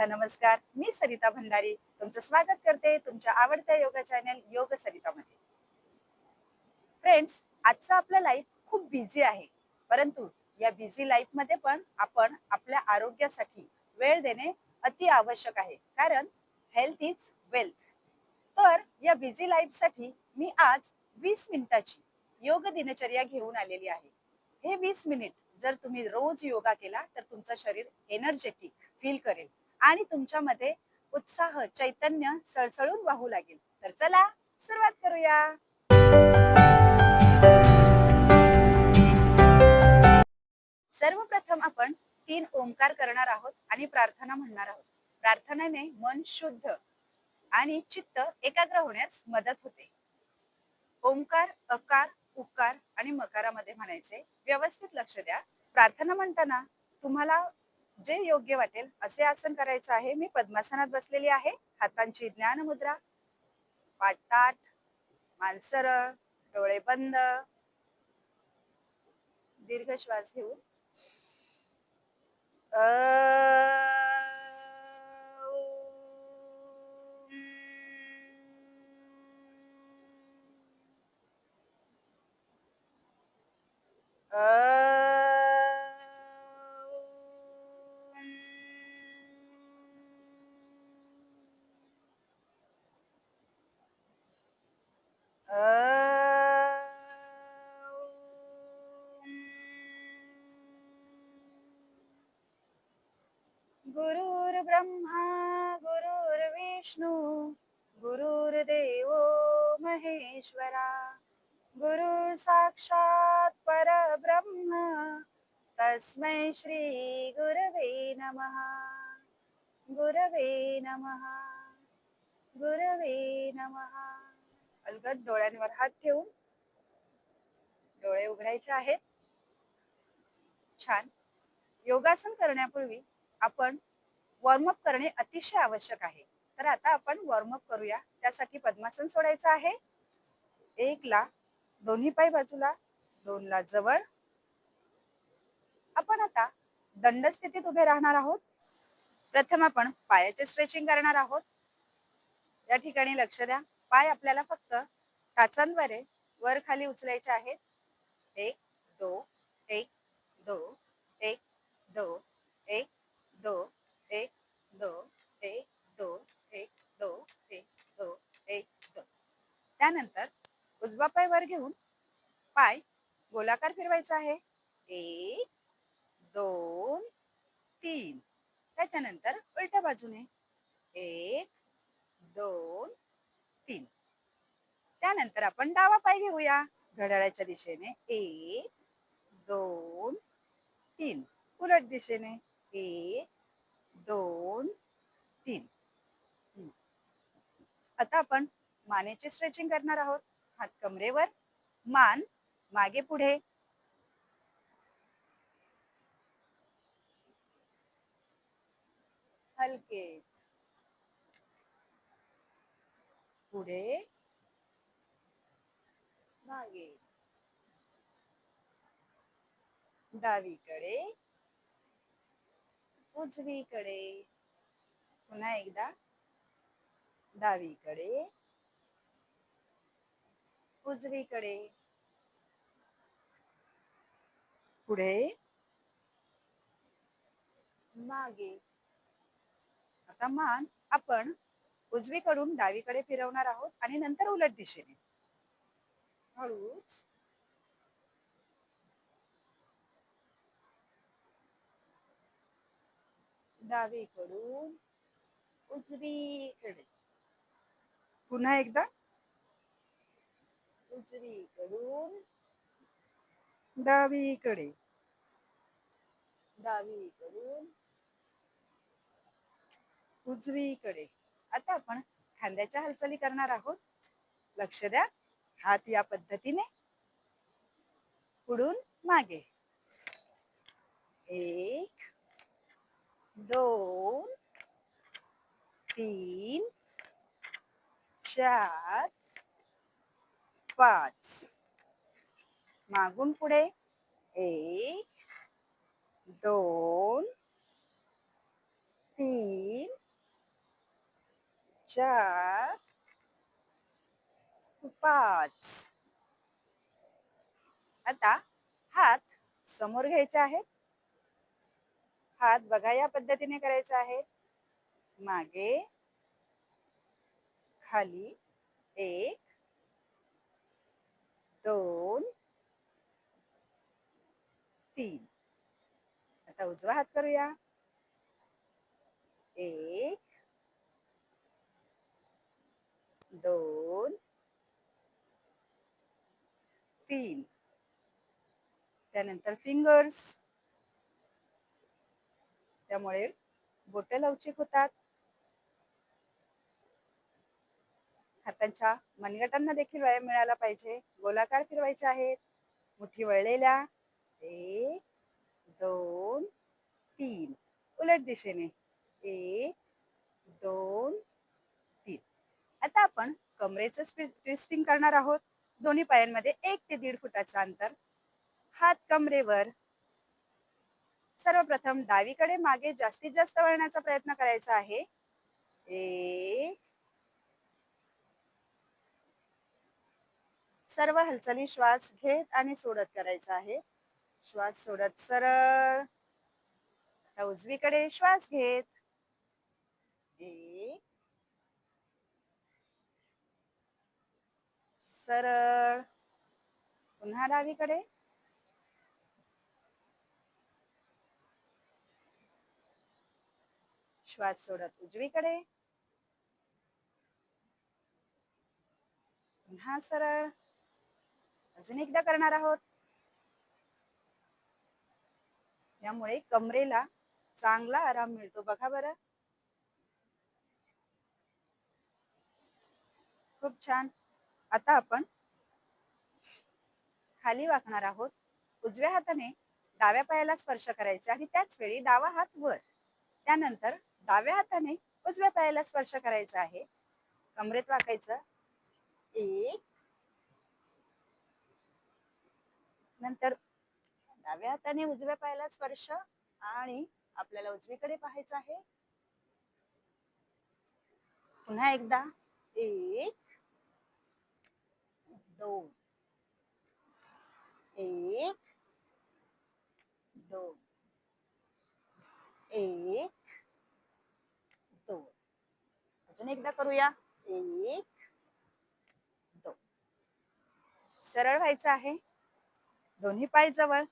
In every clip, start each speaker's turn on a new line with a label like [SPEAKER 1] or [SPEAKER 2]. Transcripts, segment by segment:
[SPEAKER 1] माझा नमस्कार. मी सरिता भंडारी तुमचं स्वागत करते तुमच्या आवडत्या योगा चॅनल योग सरितामध्ये. फ्रेंड्स आजचा आपलं लाईफ खूप बिझी आहे. परंतु या बिझी लाईफमध्ये पण आपण आपल्या आरोग्यासाठी वेळ देणे अति आवश्यक आहे. कारण हेल्थ इज वेल्थ तर या बिझी लाईफसाठी मी आज वीस मिनिटाची योग दिनचर्या घेऊन आलेली आहे. हे वीस मिनिट जर तुम्ही रोज योगा केला तर तुमचं शरीर एनर्जेटिक फील करेल. आणि तुमच्यामध्ये उत्साह चैतन्य सळसळून वाहू लागेल. तर चला सुरुवात करूया. सर्वप्रथम आपण तीन ओंकार करणार आहोत आणि प्रार्थना म्हणणार आहोत. प्रार्थनेने मन शुद्ध आणि चित्त एकाग्र होण्यास मदत होते. ओंकार अकार उकार आणि मकारामध्ये म्हणायचे. व्यवस्थित लक्ष द्या. प्रार्थना म्हणताना तुम्हाला जे योग्य वाटेल असे आसन करायचं आहे. मी पद्मासनात बसलेली आहे. हातांची ज्ञान मुद्रा पाटाट मानसरळ डोळे बंद. दीर्घ श्वास घेऊन. ब्रह्मा गुरुर्विष्णू गुरुर्देवो महेश्वरा गुरुर् साक्षात् परब्रह्म तस्मै श्री गुरवे नमः गुरवे नमः गुरवे नमः. अलगद डोळ्यांवर हात ठेवून डोळे उघडायचे आहेत. छान. योगासन करण्यापूर्वी आपण वॉर्मअप करणे अतिशय आवश्यक आहे. तर आता आपण वॉर्मअप करूया. त्यासाठी पद्मासन सोडायचं आहे. एकला दोन्ही पाय बाजूला दोनला जवळ. आपण आता दंड स्थितीत उभे राहणार आहोत. प्रथम आपण पायाचे स्ट्रेचिंग करणार आहोत. या ठिकाणी लक्ष द्या. पाय आपल्याला फक्त टाचांद्वारे वर खाली उचलायचे आहेत. एक दो एक दो एक दो एक दो. एक दो एक दो एक दो एक दो एक दो त्यानंतर उजवा पाय वर घेऊन पाय गोलाकार फिरवायचा आहे. एक दोन तीन. त्याच्यानंतर उलट्या बाजूने. एक दोन तीन. त्यानंतर आपण डावा पाय घेऊया. घड्याळाच्या दिशेने. एक दोन तीन. उलट दिशेने. एक दोन तीन. आता आपण मानेचे स्ट्रेचिंग करणार आहोत. हात कमरेवर मान मागे पुढे. हलके पुढे. मागे. डावीकडे. उजवीकडे पुन्हा एकदा. डावीकडे. उजवीकडे. पुढे. मागे. आता मान आपण उजवीकडून डावीकडे फिरवणार आहोत आणि नंतर उलट दिशेने. हळूच. डावीकडून उजवीकडे. पुन्हा एकदा. उजवीकडून डावीकडे. डावीकडून उजवीकडे. आता आपण खांद्याच्या हालचाली करणार आहोत. लक्ष द्या. हात या पद्धतीने. पुढून मागे. एक दोन तीन चार पाच. मागून पुढे एक दोन तीन चार पाच. आता हात समोर घ्यायचे आहेत. हात बघा या पद्धतीने करायचा आहे. मागे खाली एक दोन तीन. आता उजवा हात करूया. एक दोन तीन. त्यानंतर फिंगर्स त्यामुळे बोटे लवचिक होतात. हातांच्या मनगटांना देखील व्यायाम मिळाला पाहिजे. गोलाकार फिरवायचे आहेत. मुठी वळलेल्या. एक दोन तीन. उलट दिशेने. एक दोन तीन. आता आपण कमरेचं ट्विस्टिंग करणार आहोत. दोन्ही पायांमध्ये एक ते दीड फुटाचं अंतर. हात कमरेवर. सर्वप्रथम डावीकडे मागे जास्तीत जास्त वळण्याचा प्रयत्न करायचा आहे. एक. सर्व हालचाली श्वास घेत आणि सोडत करायचा आहे. श्वास सोडत सरळ. आता उजवीकडे श्वास घेत. एक. सरळ. पुन्हा डावीकडे. श्वास सोडत उजवीकडे. पुन्हा सरळ. अजून एकदा करणार आहोत. यामुळे कमरेला चांगला आराम मिळतो. बघा बरं. खूप छान. आता आपण खाली वाकणार आहोत. उजव्या हाताने डाव्या पायाला स्पर्श करायचा आणि त्याच वेळी डावा हात वर. त्यानंतर डाव्या हाताने उजव्या पायाला स्पर्श करायचा आहे. कमरेत वाकायचं. एक. नंतर डाव्या हाताने उजव्या पायाला स्पर्श आणि आपल्याला उजवीकडे पाहायचं आहे. पुन्हा एकदा. एक. दोन. एक. दोन. एक दोन अजून एकदा करूया. एक दोन. सरळ व्हायचं आहे. दोन्ही पाय जवळ.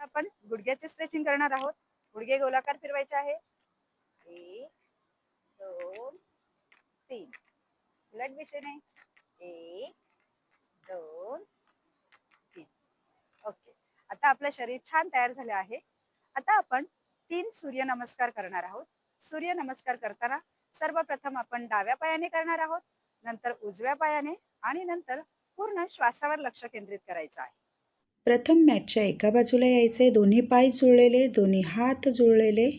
[SPEAKER 1] आपण गुडघ्याचे स्ट्रेचिंग करणार आहोत. गुडघे गोलाकार फिरवायचे आहे. एक दोन तीन. उलट दिशेने. एक दोन तीन. ओके आता आपलं शरीर छान तयार झाले आहे. आता आपण तीन सूर्य नमस्कार करणार आहोत. सूर्य नमस्कार करताना सर्वप्रथम आपण डाव्या पायाने करणार आहोत नंतर उजव्या पायाने आणि नंतर पूर्ण श्वासावर लक्ष केंद्रित करायचं आहे.
[SPEAKER 2] प्रथम मॅटच्या एका बाजूला यायचे दोन्ही पाय जुळलेले दोन्ही हात जुळलेले.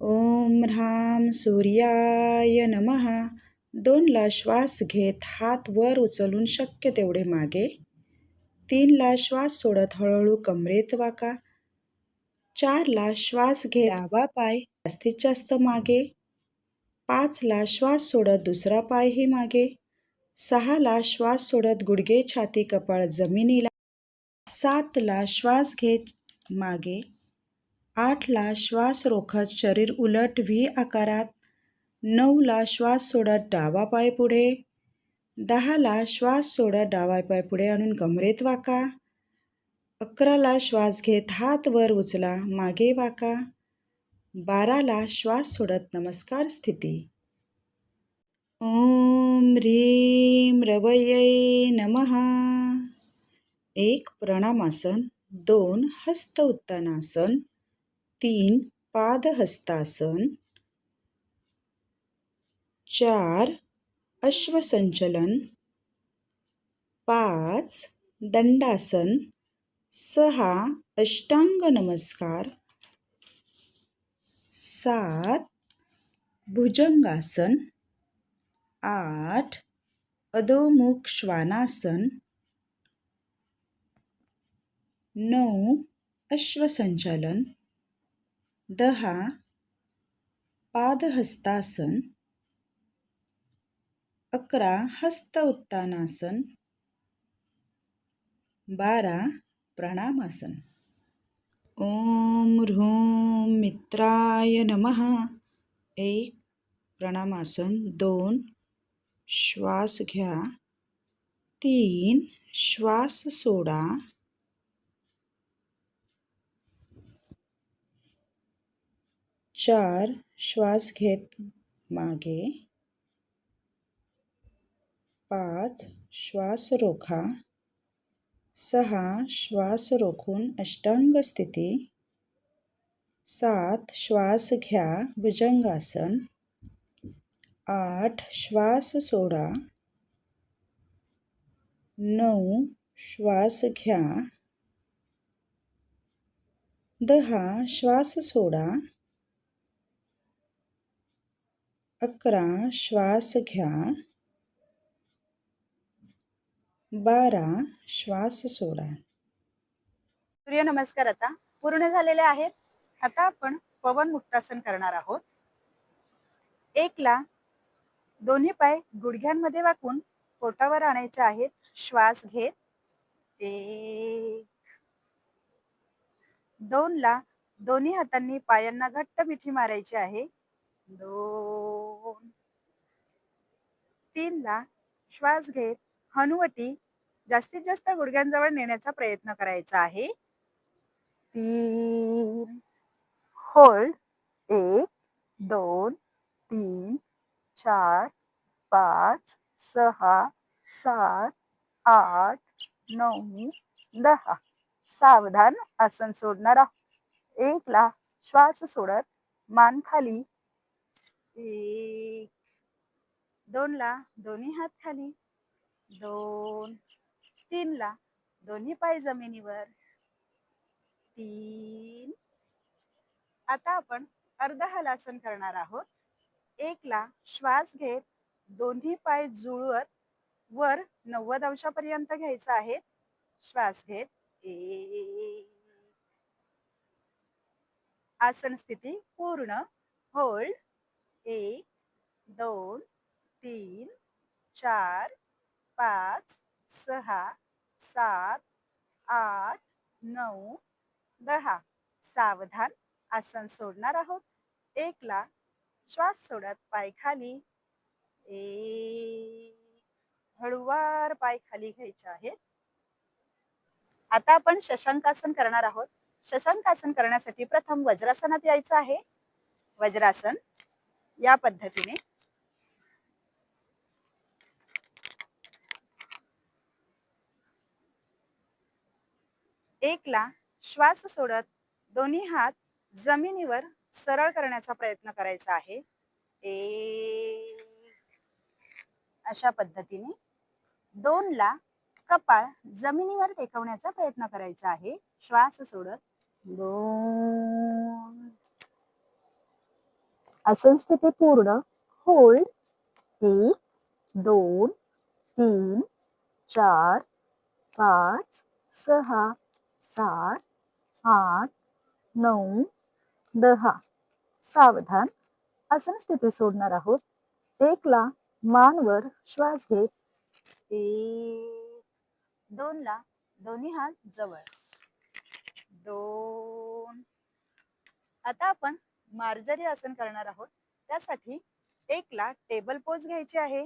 [SPEAKER 2] ओम ह्राम सूर्याय नमहा दोनला श्वास घेत हात वर उचलून शक्य तेवढे मागे. तीनला श्वास सोडत हळूहळू कमरेत वाका. चारला श्वास घे आवा पाय जास्तीत जास्त मागे. पाचला श्वास सोडत दुसरा पायही मागे. सहाला श्वास सोडत गुडघे छाती कपाळ जमिनीला. सातला श्वास घेत मागे. आठला श्वास रोखत शरीर उलट व्ही आकारात. नऊला श्वास सोडत डावा पाय पुढे. दहाला श्वास सोडत डावा पाय पुढे आणून कमरेत वाका. अकराला श्वास घेत हात वर उचला मागे वाका. बाराला श्वास सोडत नमस्कार स्थिती. ओम ह्रीं रवयै नमहा एक प्रणामासन दोन हस्त उत्तानासन तीन पादहस्तासन चार अश्वसंचलन पाच दंडासन सहा अष्टांग नमस्कार सात भुजंगासन. आठ अधोमुख श्वानासन नऊ अश्वसंचालन. दहा पादहस्तासन. अकरा हस्त उत्तानासन बारा प्रणामासन. ओम ह्रूम मित्राय नमः। एक प्रणामासन. दोन श्वास घ्या. तीन श्वास सोडा. चार श्वास घेत मागे. पाच श्वास रोखा. सहा श्वास रोखून अष्टांग स्थिती सात श्वास घ्या भुजंगासन. आठ श्वास सोडा. नऊ श्वास घ्या. दहा श्वास सोडा. अकरा श्वास घ्या. बारा श्वास सोडा.
[SPEAKER 1] सूर्यनमस्कार आता. पूर्ण झालेले आहेत. आता आपण पवन मुक्तासन करणार आहोत. एकला दोन्ही पाय गुडघ्यांमध्ये वाकून पोटावर आणायचे आहेत. श्वास घेत एक. दोन ला दोन्ही हातांनी पायांना घट्ट मिठी मारायची आहे. दोन. तीन ला श्वास घेत हनुवटी जास्तीत जास्त गुडघ्यांजवळ नेण्याचा प्रयत्न करायचा आहे. तीन होल्ड एक दोन तीन चार पाच सहा सात आठ नऊ दहा. सावधान आसन सोडणार आहोत एकला श्वास सोडत मान खाली एक दोनला दोन्ही हात खाली. दोन तीनला दोन्ही पाय जमिनीवर. तीन. आता आपण अर्ध हलासन करणार आहोत. एकला श्वास घेत दोन्ही पाय जुळवत वर नव्वद अंशापर्यंत घ्यायचा आहे. श्वास घेत एक. आसन स्थिती पूर्ण. होल्ड. एक दोन तीन चार पाच सहा सात आठ नऊ दहा. सावधान आसन सोडणार आहोत. एकला श्वास सोडत पाय खाली. ए हळूवार पाय खाली घ्यायचे आहेत. आता आपण शशांकासन करणार आहोत. शशांकासन करण्यासाठी प्रथम वज्रासनात यायचं आहे. वज्रासन या पद्धतीने एकला श्वास सोडत दोन्ही हात जमिनीवर सरळ करण्याचा प्रयत्न करायचा आहे. अशा पद्धतीने दोनला कपाळ जमिनीवर टेकवण्याचा प्रयत्न करायचा आहे. श्वास सोडत दोन. असंच स्थिती पूर्ण होल्ड एक दोन तीन चार पाच सहा सात आठ नऊ दहा. सावधान. आसन स्थिती सोडणार आहोत. एकला मानवर श्वास घेत. एक दोन ला दोन्ही हात जवळ. दोन. आता आपण मार्जरी आसन करणार आहोत. त्यासाठी एकला टेबल पोज घ्यायची आहे.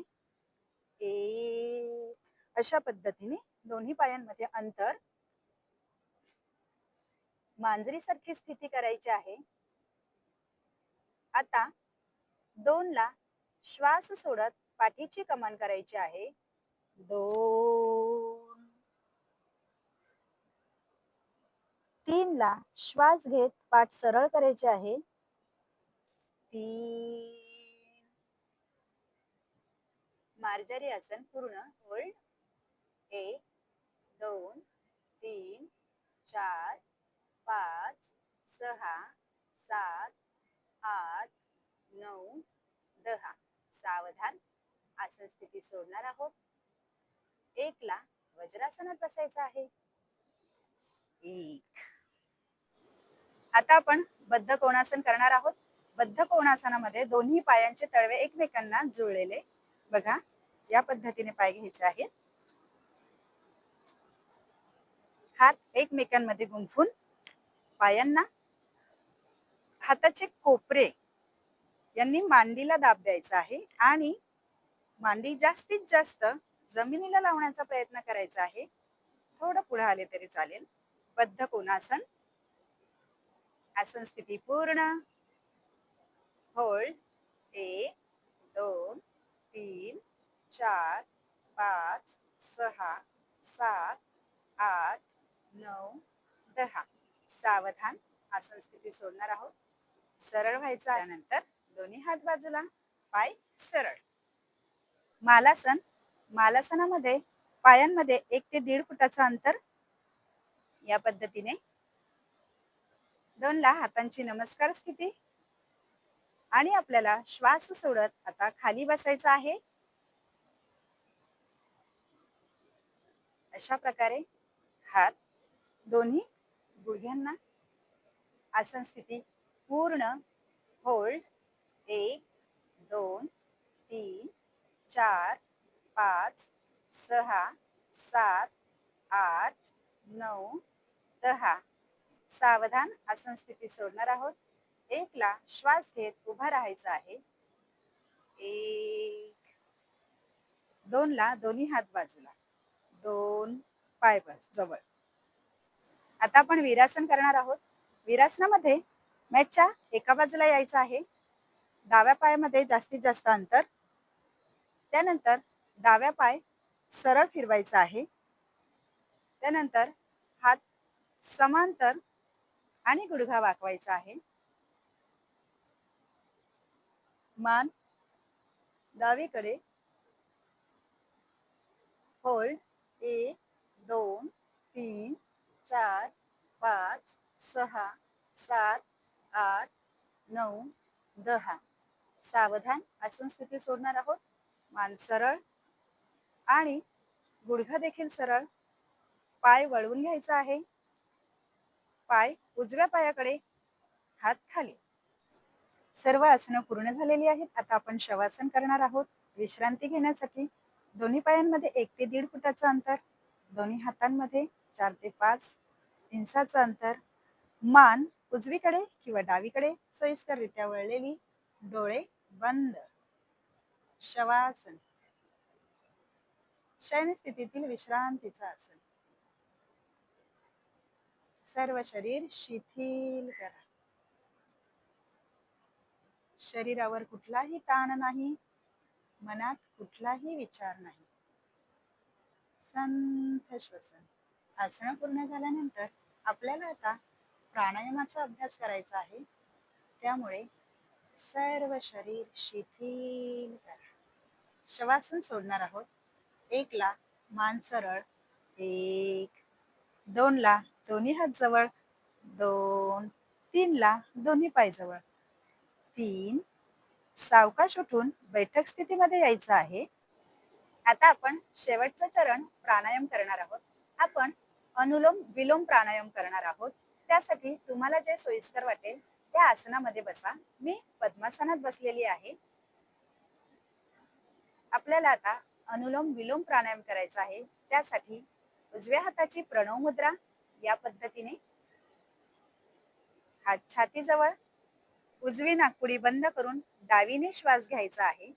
[SPEAKER 1] एक. अशा पद्धतीने दोन्ही पायांमध्ये अंतर मांजरी सारखी स्थिती करायची आहे. आता दोन ला श्वास सोडत पाठीची कमान करायची आहे. दोन. तीन ला श्वास घेत पाठ सरळ करायचे आहे. तीन. मार्जारी आसन पूर्ण होल्ड एक दोन तीन चार पाच सहा सात आठ नऊ दहा. सावधान. आसन स्थिती सोडणार आहोत. एकला वज्रासनात बसायचं आहे. एक. आता आपण बद्ध कोणासन करणार आहोत? बद्ध कोणासनामध्ये दोन्ही पायांचे तळवे एकमेकांना जुळलेले. बघा या पद्धतीने पाय घ्यायचे आहेत. हात एकमेकांमध्ये गुंफून पायांना हाताचे कोपरे यांनी मांडीला दाब द्यायचा आहे आणि मांडी जास्तीत जास्त जमिनीला लावण्याचा प्रयत्न करायचा आहे. थोडं पुढे आले तरी चालेल. बद्ध कोणासन? आसन स्थिती पूर्ण. होल्ड. एक दोन तीन चार पाच सहा सात आठ नऊ दहा. सावधान आसन स्थिती सोडणार आहोत. सरळ व्हायचं त्यानंतर दोन्ही हात बाजूला पाय सरळ. मालासन मालासनामध्ये पायांमध्ये एक ते दीड फुटाचं अंतर या पद्धतीने. दोनला हातांची नमस्कार स्थिती. आणि आपल्याला श्वास सोडत आता खाली बसायचं आहे. अशा प्रकारे हात दोन्ही गुडघ्यांना आसन स्थिती पूर्ण होल्ड एक दोन तीन चार पाच सहा सात आठ नऊ दहा. सावधान आसन स्थिती सोडणार आहोत. एकला श्वास घेत उभा राहायचा आहे. एक. दोनला दोन्ही हात बाजूला. दोन पाय बस जवळ. आता आपण विरासन करणार आहोत. विरासनामध्ये मॅटच्या एका बाजूला यायचं आहे. डाव्या पायामध्ये जास्तीत जास्त अंतर. त्यानंतर डाव्या पाय सरळ फिरवायचा आहे. त्यानंतर हात समांतर आणि गुडघा वाकवायचा आहे. मान डावीकडे. होल्ड एक दोन तीन चार पाच सहा सात आठ नऊ दहा. सावधान आसन स्थिती सोडणार आहोत. मान सरळ आणि गुडघा देखील सरळ. पाय वळवून घ्यायचा आहे. पाय उजव्या पायाकडे हात खाली. सर्व आसनं पूर्ण झालेली आहेत. आता आपण शवासन करणार आहोत. विश्रांती घेण्यासाठी दोन्ही पायांमध्ये एक ते दीड फुटाचं अंतर दोन्ही हातांमध्ये चार ते पाच इंचाचं अंतर. मान उजवीकडे किंवा डावीकडे सोयीस्कररित्या वळलेली डोळे बंद. शवासन. शयन स्थितीतील विश्रांतीचं आसन. सर्व शरीर शिथिल करा. शरीरावर कुठलाही ताण नाही मनात कुठलाही विचार नाही. संथ श्वसन. आसनं पूर्ण झाल्यानंतर आपल्याला आता प्राणायामाचा अभ्यास करायचा आहे. त्यामुळे सर्व शरीर शिथिल करा. शवासन सोडणार आहोत. एकला मान सरळ. एक. दोनला दोन्ही हात जवळ. दोन. तीनला दोन्ही पाय जवळ. तीन. सावकाश उठून बैठक स्थितीमध्ये यायचं आहे. आता आपण शेवटचं चरण प्राणायाम करणार आहोत. आपण अनुलोम विलोम प्राणायाम करणार आहोत. त्यासाठी तुम्हाला जे सोयीस्कर वाटेल त्या आसनामध्ये बसा. मी पद्मासनात बसलेली आहे. आपल्याला आता अनुलोम विलोम प्राणायाम करायचा आहे. त्यासाठी उजव्या हाताची प्रणव मुद्रा या पद्धतीने हात छातीजवळ उजवी नागपुडी बंद करून डावीने श्वास घ्यायचा आहे.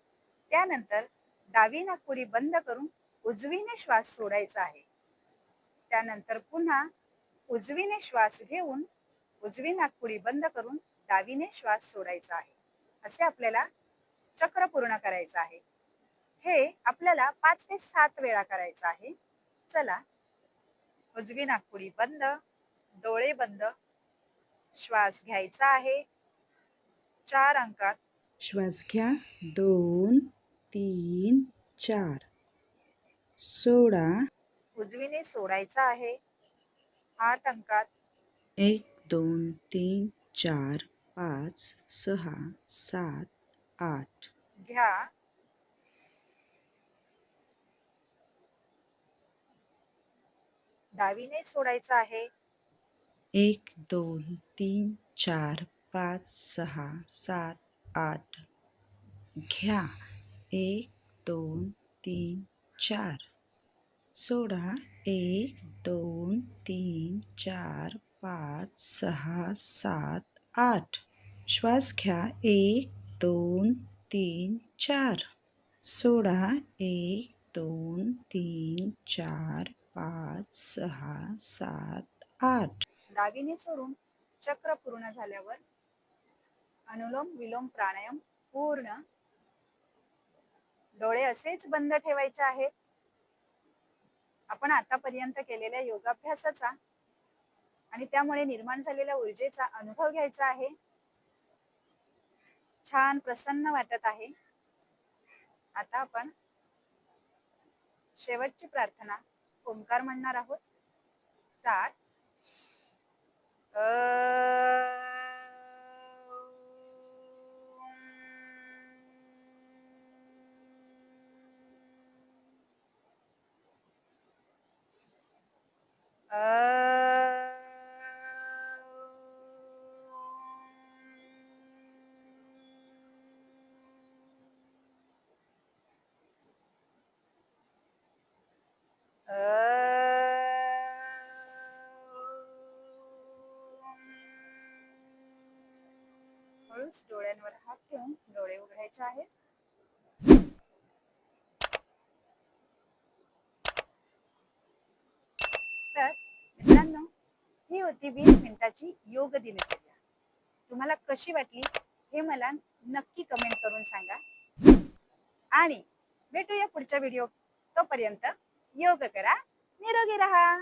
[SPEAKER 1] त्यानंतर डावी नाकपुडी बंद करून उजवीने श्वास सोडायचा आहे. त्यानंतर पुन्हा उजवीने श्वास घेऊन उजवी नाकपुडी बंद करून डावीने श्वास सोडायचा आहे. असे आपल्याला चक्र पूर्ण करायचं आहे. हे आपल्याला पाच ते सात वेळा करायचं आहे. चला. उजवी नाकपुडी बंद डोळे बंद श्वास घ्यायचा आहे. चार अंकात.
[SPEAKER 2] श्वास घ्या. दोन तीन चार. सोडा.
[SPEAKER 1] उजवीने सोडायचा आहे. आठ अंकात.
[SPEAKER 2] एक दोन तीन चार पाच सहा सात आठ.
[SPEAKER 1] घ्या. डावीने सोडायचं आहे.
[SPEAKER 2] एक दोन तीन चार पाच सहा सात आठ. घ्या. एक दोन तीन चार. सोडा. एक दोन तीन चार पाच सहा सात आठ. श्वास घ्या. एक दोन तीन चार. सोडा. एक दोन तीन चार पाच सहा सात आठ.
[SPEAKER 1] दागिने सोडून चक्र पूर्ण झाल्यावर अनुलोम विलोम प्राणायाम पूर्ण. डोळे असेच बंद ठेवायचे आहेत. आपण आतापर्यंत केलेल्या योगाभ्यासाचा आणि त्यामुळे निर्माण झालेल्या ऊर्जेचा अनुभव घ्यायचा आहे. छान प्रसन्न वाटत आहे. आता आपण शेवटची प्रार्थना ओंकार म्हणणार आहोत. स्टार्ट. अ डोळ्यांवर हात ठेवून डोळे उघडायचे आहेत तर मित्रांनो ही होती वीस मिनिटाची योग दिनचर्या. तुम्हाला कशी वाटली हे मला नक्की कमेंट करून सांगा. आणि भेटूया पुढच्या व्हिडिओ तोपर्यंत योग करा निरोगी राहा.